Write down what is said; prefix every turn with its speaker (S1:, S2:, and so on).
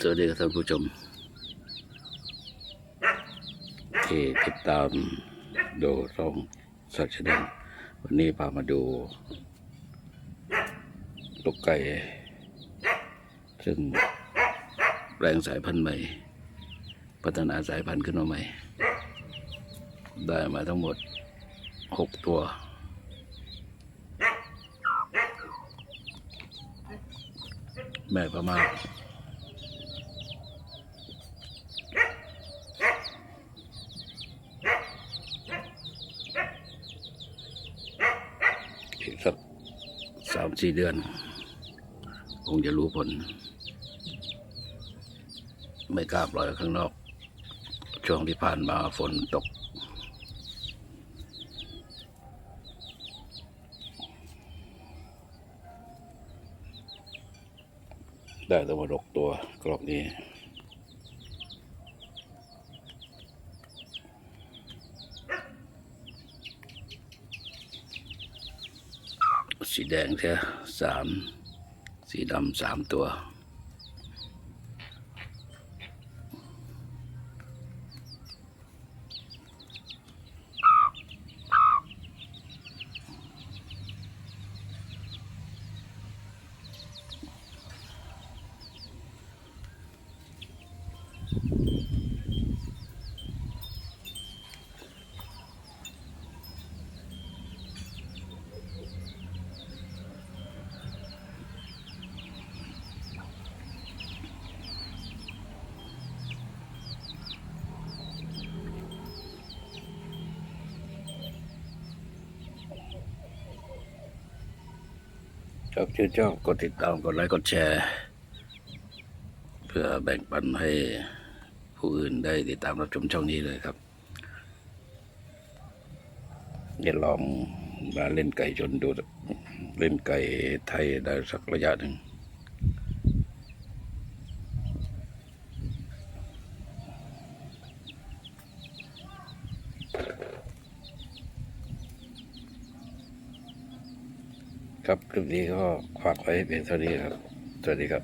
S1: สวัสดีครับท่านผู้ชมที่ติดตามดูช่องสัตว์ชวันนี้พามาดูลูกไก่ ซึ่งแปลงสายพันธุ์ใหม่ พัฒนาสายพันธุ์ขึ้นมาใหม่ ได้มาทั้งหมดหกตัว แม่ประมาณอีกสักสามสี่เดือน คงจะรู้ผล ไม่กล้าปล่อยข้างนอก ช่วงที่ผ่านมาฝนตก ได้ตัวมาดกตัวกรอบนี้ สีแดงแค่สาม สีดำสามตัว ชอบชื่นชอบกดติดตามกดไลค์กดแชร์ เพื่อแบ่งปันให้ ผู้อื่นได้ติดตามรับชมช่องนี้เลยครับอย่าลองมาเล่นไก่ชนดูเล่นไก่ไทยได้สักระยะหนึ่งครับคลิปนี้ก็ฝากไว้เพียงเท่านี้ครับ สวัสดีครับ